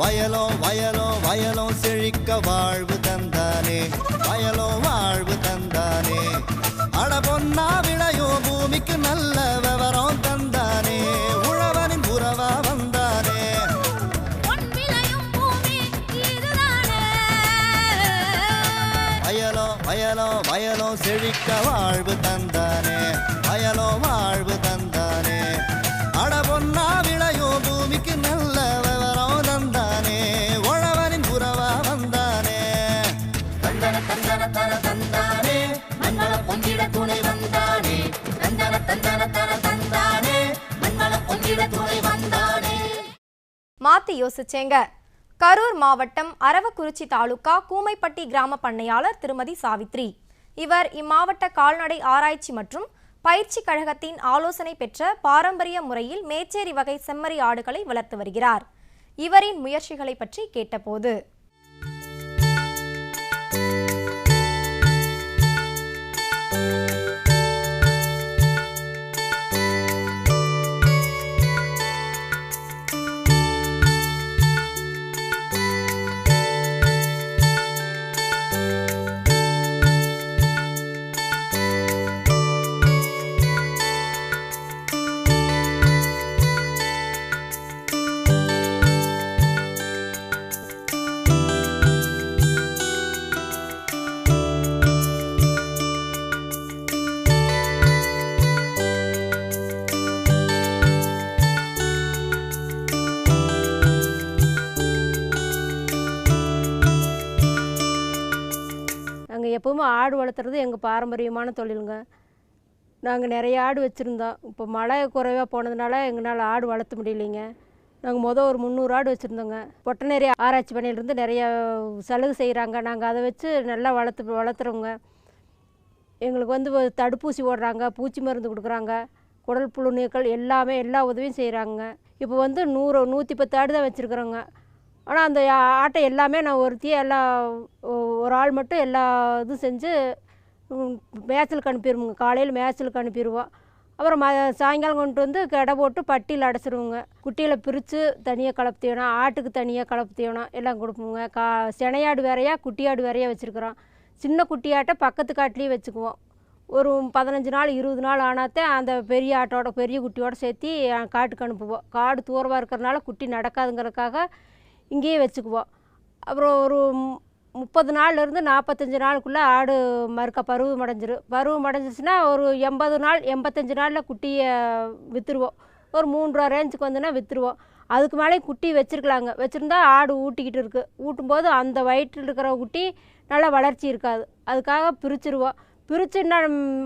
வயலோ வயலோ வயலோ செழிக்க வாழ்வு தந்தானே. வயலோ வாழ்வு தந்தானே. அட பொன்னா விளையோ பூமிக்கு நல்ல விவரம் தந்தானே. உழவனின் உறவா வந்தானே. வயலோ வயலோ வயலோ செழிக்க வாழ்வு தந்தானே. வயலோ வாழ்வு மாத்தி யோசிச்சேங்க. கரூர் மாவட்டம் அரவக்குறிச்சி தாலுகா கூமைப்பட்டி கிராம பண்ணையாளர் திருமதி சாவித்ரி. இவர் இம்மாவட்ட கால்நடை ஆராய்ச்சி மற்றும் பயிற்சி கழகத்தின் ஆலோசனை பெற்ற பாரம்பரிய முறையில் மேச்சேரி வகை செம்மறி ஆடுகளை வளர்த்து வருகிறார். இவரின் முயற்சிகளை பற்றி கேட்டபோது நாங்கள் ஆடு வளர்த்துறது எங்கள் பாரம்பரியமான தொழிலுங்க. நாங்கள் நிறைய ஆடு வச்சுருந்தோம். இப்போ மழை குறைவாக போனதுனால எங்களால் ஆடு வளர்த்த முடியலைங்க. நாங்கள் மொதல் ஒரு முந்நூறு ஆடு வச்சுருந்தோங்க. பொட்டநேரி ஆராய்ச்சி பணியிலிருந்து நிறைய சலுகை செய்கிறாங்க நாங்கள் அதை வச்சு நல்லா வளர்த்து வளர்த்துறோங்க. எங்களுக்கு வந்து தடுப்பூசி போடுறாங்க பூச்சி மருந்து கொடுக்குறாங்க குடல் புழு நீக்கல் எல்லாமே எல்லா உதவியும் செய்கிறாங்க இப்போ வந்து நூறு நூற்றி பத்து ஆடு தான் வச்சுருக்குறோங்க. ஆனால் அந்த ஆட்டை எல்லாமே நான் ஒருத்தியே எல்லா ஒரு ஆள் மட்டும் எல்லா இதுவும் செஞ்சு மேய்ச்சலுக்கு அனுப்பிடுவோங்க காலையில் மேய்ச்சலுக்கு அனுப்பிடுவோம் அப்புறம் ம சாயங்காலம் கொண்டு வந்து கடை போட்டு பட்டியில் அடைச்சிருவோங்க. குட்டியில் பிரித்து தனியாக கலப்பு தீவனம் ஆட்டுக்கு தனியாக கலப்பு தீவனம் எல்லாம் கொடுப்போங்க. கா செனையாடு வேறையா குட்டியாடு வேறையா வச்சுருக்குறோம். சின்ன குட்டியாட்டை பக்கத்து காட்டிலையும் வச்சுக்குவோம். ஒரு பதினஞ்சு நாள் இருபது நாள் ஆனாத்தான் அந்த பெரிய ஆட்டோட பெரிய குட்டியோட சேர்த்து காட்டுக்கு அனுப்புவோம். காடு தூரமாக இருக்கிறனால குட்டி நடக்காதுங்கிறதுக்காக இங்கேயே வச்சுக்குவோம். அப்புறம் ஒரு முப்பது நாள்லேருந்து நாற்பத்தஞ்சு நாளுக்குள்ளே ஆடு மறுக்க பருவம் அடைஞ்சிரும் பருவம் அடைஞ்சிச்சுன்னா ஒரு எண்பது நாள் எண்பத்தஞ்சு நாளில் குட்டியை விற்றுருவோம் ஒரு மூன்றுரூவா ரேஞ்சுக்கு வந்துன்னா விற்றுருவோம் அதுக்கு மேலே குட்டி வச்சுருக்கலாங்க. வச்சுருந்தா ஆடு ஊட்டிக்கிட்டு இருக்குது ஊட்டும்போது அந்த வயிற்றில் இருக்கிற குட்டி நல்லா வளர்ச்சி இருக்காது. அதுக்காக பிரிச்சிருவோம். பிரிச்சுன்னா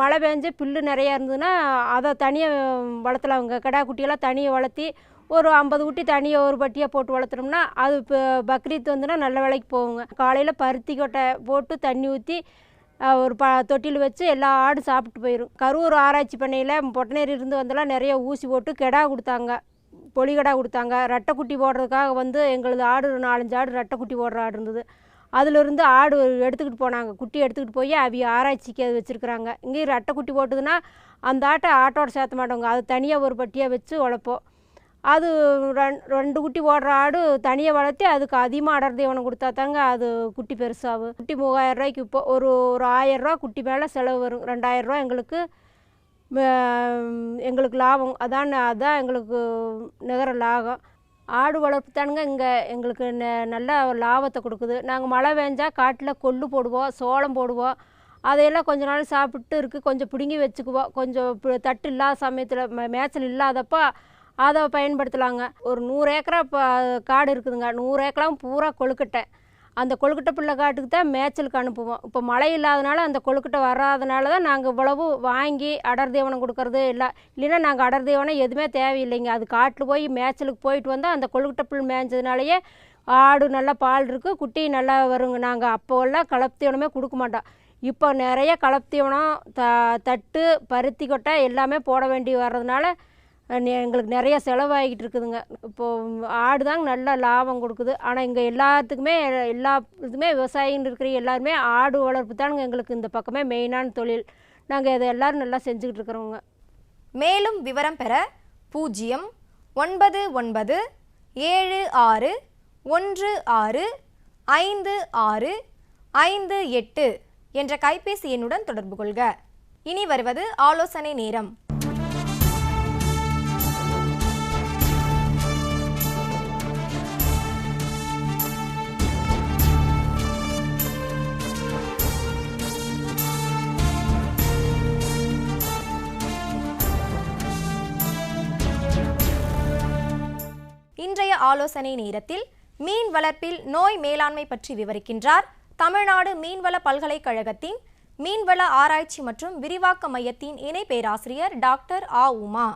மழை பெஞ்சு புல்லு நிறையா இருந்ததுன்னா அதை தனியாக வளர்த்தலாங்க கிடா குட்டியெல்லாம் தனியாக வளர்த்தி ஒரு ஐம்பது குட்டி தனியாக ஒரு பட்டியாக போட்டு வளர்த்துனோம்னா அது இப்போ பக்ரீத் வந்துன்னா நல்ல விலைக்கு போகுங்க. காலையில் பருத்தி கொட்டை போட்டு தண்ணி ஊற்றி ஒரு ப தொட்டியில் வச்சு எல்லா ஆடும் சாப்பிட்டு போயிடும் கரூர் ஆராய்ச்சி பண்ணையில் பொட்டநேரி இருந்து வந்தெல்லாம் நிறைய ஊசி போட்டு கெடா கொடுத்தாங்க. பொலிகடா கொடுத்தாங்க. ரெட்டைக்குட்டி போடுறதுக்காக வந்து எங்களது ஆடு நாலஞ்சு ஆடு ரெட்டைக்குட்டி போடுற ஆடு இருந்தது. அதிலிருந்து ஆடு எடுத்துக்கிட்டு போனாங்க. குட்டி எடுத்துக்கிட்டு போய் அவிய ஆராய்ச்சிக்கு அது வச்சுருக்குறாங்க. இங்கேயும் ரட்டைக்குட்டி போட்டுதுன்னா அந்த ஆட்டை ஆட்டோட சேர்த்த மாட்டோங்க. அது தனியாக ஒரு பட்டியாக வச்சு வளர்ப்போம். அது ரெண் ரெண்டு குட்டி போடுற ஆடு தனியாக வளர்த்தி அதுக்கு அதிகமாக அடர் தீவனம் கொடுத்தா தாங்க அது குட்டி பெருசாகும் குட்டி மூவாயிரம் ரூபாய்க்கு இப்போ ஒரு ஒரு ஆயிரரூவா குட்டி மேலே செலவு வரும். ரெண்டாயிரரூவா எங்களுக்கு எங்களுக்கு லாபம். அதான் அதான் எங்களுக்கு நிகர லாபம். ஆடு வளர்ப்பு தானுங்க இங்கே எங்களுக்கு ந நல்ல லாபத்தை கொடுக்குது. நாங்கள் மழை வேஞ்சால் காட்டில் கொள்ளு போடுவோம் சோளம் போடுவோம் அதையெல்லாம் கொஞ்ச நாள் சாப்பிட்டு இருக்குது கொஞ்சம் பிடுங்கி வச்சுக்குவோம் கொஞ்சம் தட்டு இல்லாத சமயத்தில் மேய்ச்சல் இல்லாதப்போ அதை பயன்படுத்தலாங்க. ஒரு நூறு ஏக்கரா இப்போ காடு இருக்குதுங்க. நூறு ஏக்கராவும் பூரா கொழுக்கட்டை. அந்த கொழுக்கட்டை பிள்ளை காட்டுக்கு தான் மேய்ச்சலுக்கு அனுப்புவோம். இப்போ மழை இல்லாதனால அந்த கொழுக்கட்டை வராதனால தான் நாங்கள் இவ்வளவு வாங்கி அடர் தீவனம் கொடுக்கறது இல்லை. இல்லைன்னா நாங்கள் அடர் தீவனம் எதுவுமே தேவையில்லைங்க. அது காட்டில் போய் மேய்ச்சலுக்கு போயிட்டு வந்தால் அந்த கொழுக்கட்டை புல் மேய்ஞ்சதுனாலேயே ஆடு நல்லா பால் இருக்குது குட்டி நல்லா வருங்க. நாங்கள் அப்போல்லாம் கலப்பு தீவனமே கொடுக்க மாட்டோம். இப்போ நிறைய கலப்பு தீவனம் த தட்டு பருத்தி கொட்டை எல்லாமே போட வேண்டி வர்றதுனால எங்களுக்கு நிறைய செலவாகிட்டு இருக்குதுங்க. இப்போது ஆடு தாங்க நல்ல லாபம் கொடுக்குது. ஆனால் இங்கே எல்லாத்துக்குமே எல்லா இதுமே விவசாயின்னு இருக்கிற எல்லாருமே ஆடு வளர்ப்பு தானுங்க எங்களுக்கு இந்த பக்கமே மெயினான தொழில். நாங்கள் இதை எல்லோரும் நல்லா செஞ்சுக்கிட்டு இருக்கிறோங்க. மேலும் விவரம் பெற பூஜ்ஜியம் ஒன்பது ஒன்பது ஏழு ஆறு ஒன்று ஆறு ஐந்து ஆறு ஐந்து எட்டு என்ற கைபேசி எண்ணுடன் தொடர்பு கொள்க. இனி வருவது ஆலோசனை நேரம். இன்றைய ஆலோசனை நேரத்தில் மீன் வளர்ப்பில் நோய் மேலாண்மை பற்றி விவரிக்கின்றார் தமிழ்நாடு மீன்வள பல்கலைக்கழகத்தின் மீன்வள ஆராய்ச்சி மற்றும் விரிவாக்க மையத்தின் இணை பேராசிரியர் டாக்டர் ஆ உமா.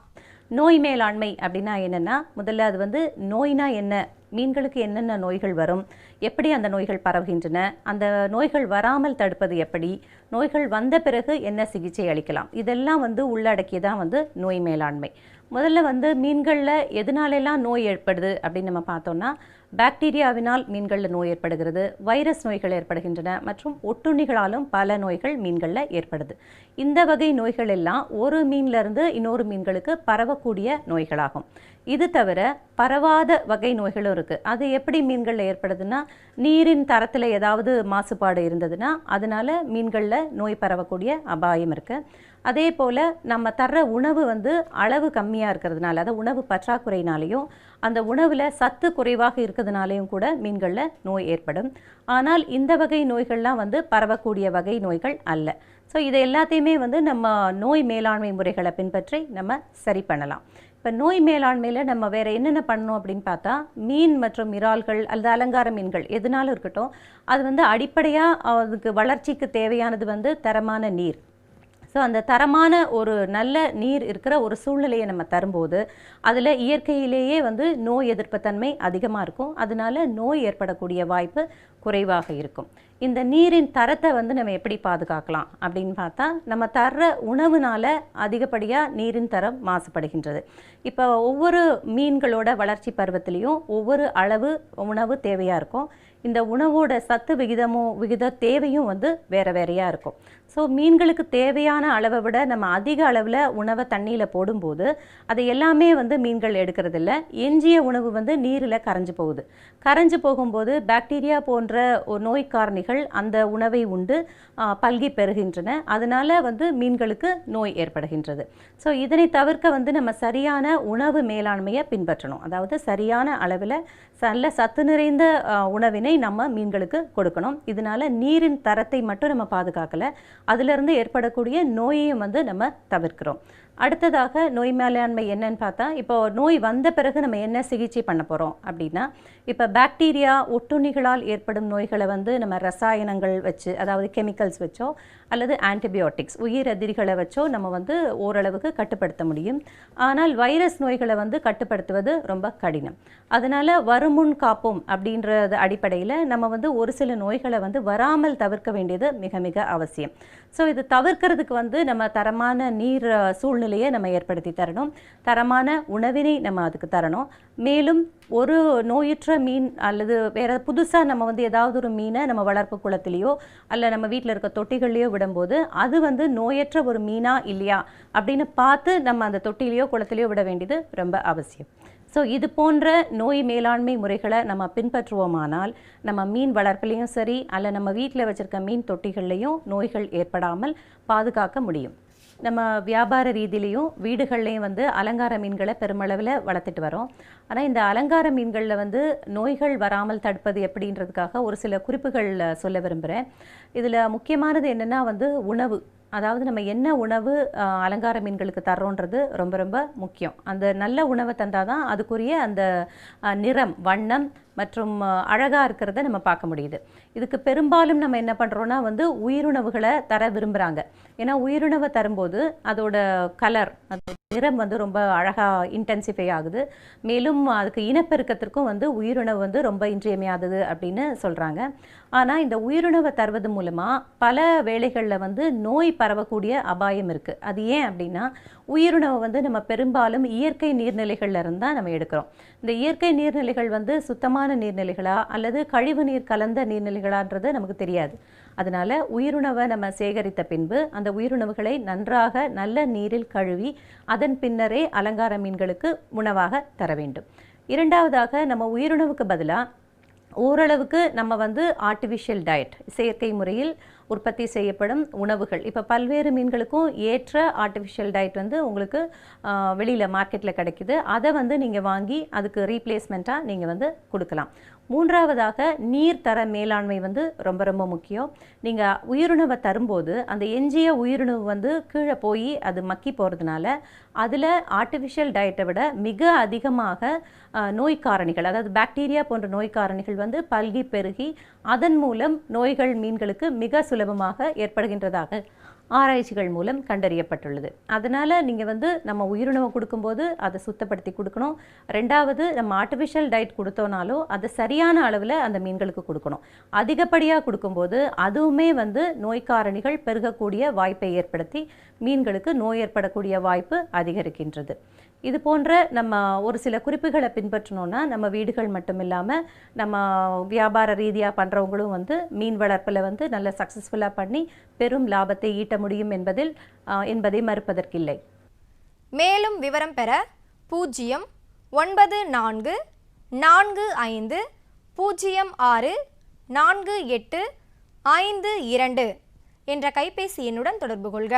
நோய் மேலாண்மை அப்படின்னா என்னன்னா முதல்ல அது வந்து நோய்னா என்ன மீன்களுக்கு என்னென்ன நோய்கள் வரும் எப்படி அந்த நோய்கள் பரவுகின்றன அந்த நோய்கள் வராமல் தடுப்பது எப்படி நோய்கள் வந்த பிறகு என்ன சிகிச்சை அளிக்கலாம் இதெல்லாம் வந்து உள்ளடக்கியதான் வந்து நோய் மேலாண்மை. முதல்ல வந்து மீன்களில் எதனாலெல்லாம் நோய் ஏற்படுது அப்படின்னு நம்ம பார்த்தோம்னா பாக்டீரியாவினால் மீன்களில் நோய் ஏற்படுகிறது வைரஸ் நோய்கள் ஏற்படுகின்றன மற்றும் ஒட்டுண்ணிகளாலும் பல நோய்கள் மீன்களில் ஏற்படுது. இந்த வகை நோய்கள் எல்லாம் ஒரு மீன்லேருந்து இன்னொரு மீன்களுக்கு பரவக்கூடிய நோய்களாகும். இது தவிர பரவாத வகை நோய்களும் இருக்குது அது எப்படி மீன்களில் ஏற்படுதுன்னா நீரின் தரத்தில் ஏதாவது மாசுபாடு இருந்ததுன்னா அதனால் மீன்களில் நோய் பரவக்கூடிய அபாயம் இருக்குது அதே போல் நம்ம தர்ற உணவு வந்து அளவு கம்மியாக இருக்கிறதுனால அதாவது உணவு பற்றாக்குறையினாலையும் அந்த உணவில் சத்து குறைவாக இருக்கிறதுனாலையும் கூட மீன்களில் நோய் ஏற்படும். ஆனால் இந்த வகை நோய்கள்லாம் வந்து பரவக்கூடிய வகை நோய்கள் அல்ல. ஸோ இதை எல்லாத்தையுமே வந்து நம்ம நோய் மேலாண்மை முறைகளை பின்பற்றி நம்ம சரி பண்ணலாம். இப்போ நோய் மேலாண்மையில் நம்ம வேறு என்னென்ன பண்ணணும் அப்படின்னு பார்த்தா மீன் மற்றும் இறால்கள் அல்லது அலங்கார மீன்கள் எதுனாலும் இருக்கட்டும் அது வந்து அடிப்படையாக அதுக்கு வளர்ச்சிக்கு தேவையானது வந்து தரமான நீர். ஸோ அந்த தரமான ஒரு நல்ல நீர் இருக்கிற ஒரு சூழ்நிலையை நம்ம தரும்போது அதில் இயற்கையிலேயே வந்து நோய் எதிர்ப்பு தன்மை அதிகமாக இருக்கும். அதனால நோய் ஏற்படக்கூடிய வாய்ப்பு குறைவாக இருக்கும். இந்த நீரின் தரத்தை வந்து நம்ம எப்படி பாதுகாக்கலாம் அப்படின்னு பார்த்தா நம்ம தர்ற உணவுனால அதிகப்படியாக நீரின் தரம் மாசுபடுகின்றது. இப்போ ஒவ்வொரு மீன்களோட வளர்ச்சி பருவத்திலையும் ஒவ்வொரு அளவு உணவு தேவையாக இருக்கும். இந்த உணவோட சத்து விகிதமும் விகித தேவையும் வந்து வேறு வேறையாக இருக்கும். ஸோ மீன்களுக்கு தேவையான அளவை விட நம்ம அதிக அளவில் உணவை தண்ணியில் போடும்போது அதை எல்லாமே வந்து மீன்கள் எடுக்கிறதில்ல. எஞ்சிய உணவு வந்து நீரில் கரைஞ்சு போகுது. கரைஞ்சு போகும்போது பாக்டீரியா போன்ற போன்ற நோய் காரணிகள் அந்த உணவை உண்டு பல்கி பெறுகின்றன. அதனால வந்து மீன்களுக்கு நோய் ஏற்படுகின்றது. ஸோ இதனை தவிர்க்க வந்து நம்ம சரியான உணவு மேலாண்மையை பின்பற்றணும். அதாவது சரியான அளவில் நல்ல சத்து நிறைந்த உணவினை நம்ம மீன்களுக்கு கொடுக்கணும். இதனால நீரின் தரத்தை மட்டும் நம்ம பாதுகாக்கலை. அதிலிருந்து ஏற்படக்கூடிய நோயையும் வந்து நம்ம தவிர்க்கிறோம். அடுத்ததாக நோய் மேலாண்மை என்னன்னு பார்த்தா இப்போ நோய் வந்த பிறகு நம்ம என்ன சிகிச்சை பண்ண போகிறோம் அப்படின்னா இப்போ பாக்டீரியா ஒட்டுண்ணிகளால் ஏற்படும் நோய்களை வந்து நம்ம ரசாயனங்கள் வச்சு அதாவது கெமிக்கல்ஸ் வச்சோ அல்லது ஆன்டிபயோட்டிக்ஸ் உயிர் எதிரிகளை வச்சோ நம்ம வந்து ஓரளவுக்கு கட்டுப்படுத்த முடியும். ஆனால் வைரஸ் நோய்களை வந்து கட்டுப்படுத்துவது ரொம்ப கடினம். அதனால் வரும் வருமுன் காப்போம் அப்படின்றது அடிப்படையில் நம்ம வந்து ஒரு சில நோய்களை வந்து வராமல் தவிர்க்க வேண்டியது மிக மிக அவசியம். ஸோ இது தவிர்க்கிறதுக்கு வந்து நம்ம தரமான நீர் சூழ்நிலையை நம்ம ஏற்படுத்தி தரணும். தரமான உணவினை நம்ம அதுக்கு தரணும். மேலும் ஒரு நோயுற்ற மீன் அல்லது வேற புதுசாக நம்ம வந்து ஏதாவது ஒரு மீனை நம்ம வளர்ப்பு குளத்திலேயோ அல்ல நம்ம வீட்டில் இருக்க தொட்டிகள்லையோ விடும்போது அது வந்து நோயற்ற ஒரு மீனா இல்லையா அப்படின்னு பார்த்து நம்ம அந்த தொட்டிலையோ குளத்திலையோ விட வேண்டியது ரொம்ப அவசியம். ஸோ இது போன்ற நோய் மேலாண்மை முறைகளை நம்ம பின்பற்றுவோமானால் நம்ம மீன் வளர்ப்புலேயும் சரி அல்ல நம்ம வீட்டில் வச்சுருக்க மீன் தொட்டிகள்லையும் நோய்கள் ஏற்படாமல் பாதுகாக்க முடியும். நம்ம வியாபார ரீதியிலையும் வீடுகள்லையும் வந்து அலங்கார மீன்களை பெருமளவில் வளர்த்துட்டு வரோம். ஆனால் இந்த அலங்கார மீன்களில் வந்து நோய்கள் வராமல் தடுப்பது எப்படின்றதுக்காக ஒரு சில குறிப்புகள் சொல்ல விரும்புகிறேன் இதில் முக்கியமானது என்னென்னா வந்து உணவு. அதாவது நம்ம என்ன உணவு அலங்கார மீன்களுக்கு தர்றோன்றது ரொம்ப ரொம்ப முக்கியம். அந்த நல்ல உணவை தந்தால் தான் அதுக்குரிய அந்த நிறம் வண்ணம் மற்றும் அழகாக இருக்கிறத நம்ம பார்க்க முடியுது. இதுக்கு பெரும்பாலும் நம்ம என்ன பண்ணுறோன்னா வந்து உயிருணவுகளை தர விரும்புகிறாங்க ஏன்னா உயிருணவை தரும்போது அதோட கலர் அதோட நிறம் வந்து ரொம்ப அழகாக இன்டென்சிஃபை ஆகுது. மேலும் அதுக்கு இனப்பெருக்கத்திற்கும் வந்து உயிருணவு வந்து ரொம்ப இன்றியமையாதது அப்படின்னு சொல்கிறாங்க ஆனால் இந்த உயிருணவை தருவது மூலமாக பல வேளைகளில் வந்து நோய் பரவக்கூடிய அபாயம் இருக்குது அது ஏன் அப்படின்னா உயிருணவை வந்து நம்ம பெரும்பாலும் இயற்கை நீர்நிலைகளில் இருந்து தான் நம்ம எடுக்கிறோம். இந்த இயற்கை நீர்நிலைகள் வந்து சுத்தமான நீர்நிலைகளா அல்லது கழிவு நீர் கலந்த நீர்நிலைகளான்றது நமக்கு தெரியாது. அதனால உயிருணவை நம்ம சேகரித்த பின்பு அந்த உயிருணவுகளை நன்றாக நல்ல நீரில் கழுவி அதன் பின்னரே அலங்கார மீன்களுக்கு உணவாக தர வேண்டும். இரண்டாவதாக நம்ம உயிருணவுக்கு பதிலாக ஓரளவுக்கு நம்ம வந்து ஆர்டிஃபிஷியல் டயட் செயற்கை முறையில் உற்பத்தி செய்யப்படும் உணவுகள். இப்போ பல்வேறு மீன்களுக்கும் ஏற்ற ஆர்டிஃபிஷியல் டயட் வந்து உங்களுக்கு வெளியில் மார்க்கெட்டில் கிடைக்குது. அதை வந்து நீங்கள் வாங்கி அதுக்கு ரீப்ளேஸ்மெண்ட்டாக நீங்கள் வந்து கொடுக்கலாம். மூன்றாவதாக நீர் தர மேலாண்மை வந்து ரொம்ப ரொம்ப முக்கியம். நீங்கள் உயிரினவை தரும்போது அந்த எஞ்சிய உயிரினவு வந்து கீழே போய் அது மக்கி போகிறதுனால அதில் ஆர்டிஃபிஷியல் டயட்டை விட மிக அதிகமாக நோய் காரணிகள் அதாவது பாக்டீரியா போன்ற நோய் காரணிகள் வந்து பல்கி பெருகி அதன் மூலம் நோய்கள் மீன்களுக்கு மிக சுலபமாக ஏற்படுகின்றதாக ஆராய்ச்சிகள் மூலம் கண்டறியப்பட்டுள்ளது. அதனால் நீங்கள் வந்து நம்ம உயிரினவை கொடுக்கும்போது அதை சுத்தப்படுத்தி கொடுக்கணும். ரெண்டாவது நம்ம ஆர்டிஃபிஷியல் டயட் கொடுத்தோனாலோ அதை சரியான அளவில் அந்த மீன்களுக்கு கொடுக்கணும். அதிகப்படியாக கொடுக்கும்போது அதுவுமே வந்து நோய் காரணிகள் பெருகக்கூடிய வாய்ப்பை ஏற்படுத்தி மீன்களுக்கு நோய் ஏற்படக்கூடிய வாய்ப்பு அதிகரிக்கின்றது. இது போன்ற நம்ம ஒரு சில குறிப்புகளை பின்பற்றினோன்னா நம்ம வீடுகள் மட்டும் இல்லாமல் நம்ம வியாபார ரீதியாக பண்ணுறவங்களும் வந்து மீன் வளர்ப்பில் வந்து நல்ல சக்ஸஸ்ஃபுல்லாக பண்ணி பெரும் லாபத்தை ஈட்ட முடியும் என்பதில் என்பதை மறுப்பதற்கில்லை. மேலும் விவரம் பெற பூஜ்ஜியம் ஒன்பது நான்கு நான்கு ஐந்து பூஜ்ஜியம் ஆறு நான்கு எட்டு ஐந்து இரண்டு என்ற கைபேசி எண்ணுடன் தொடர்பு கொள்க.